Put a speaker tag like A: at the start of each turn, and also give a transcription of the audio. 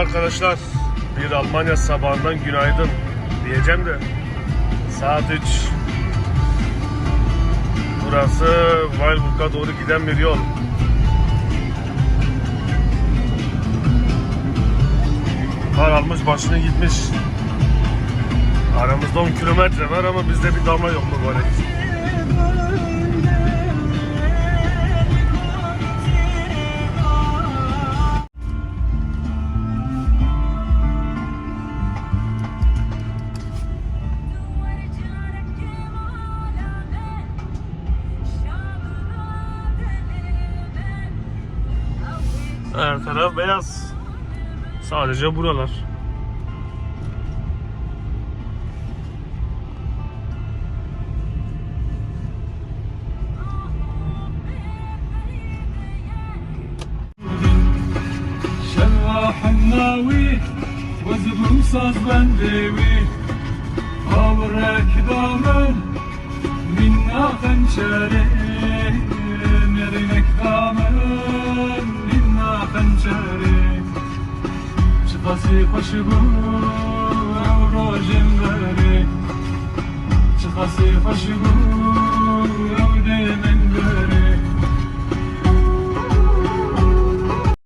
A: arkadaşlar. Bir Almanya sabahından günaydın diyeceğim de saat 3. Burası Weilburg'a doğru giden bir yol. Kar almış başını gitmiş. Aramızda 10 kilometre var ama bizde bir damla yok mübarek. Her taraf beyaz. Sadece buralar.
B: شلوى حناوي وزب صاص بندوي أورك دامن منا خنشري Çıkası koşu bu rojimleri Çıkası koşu bu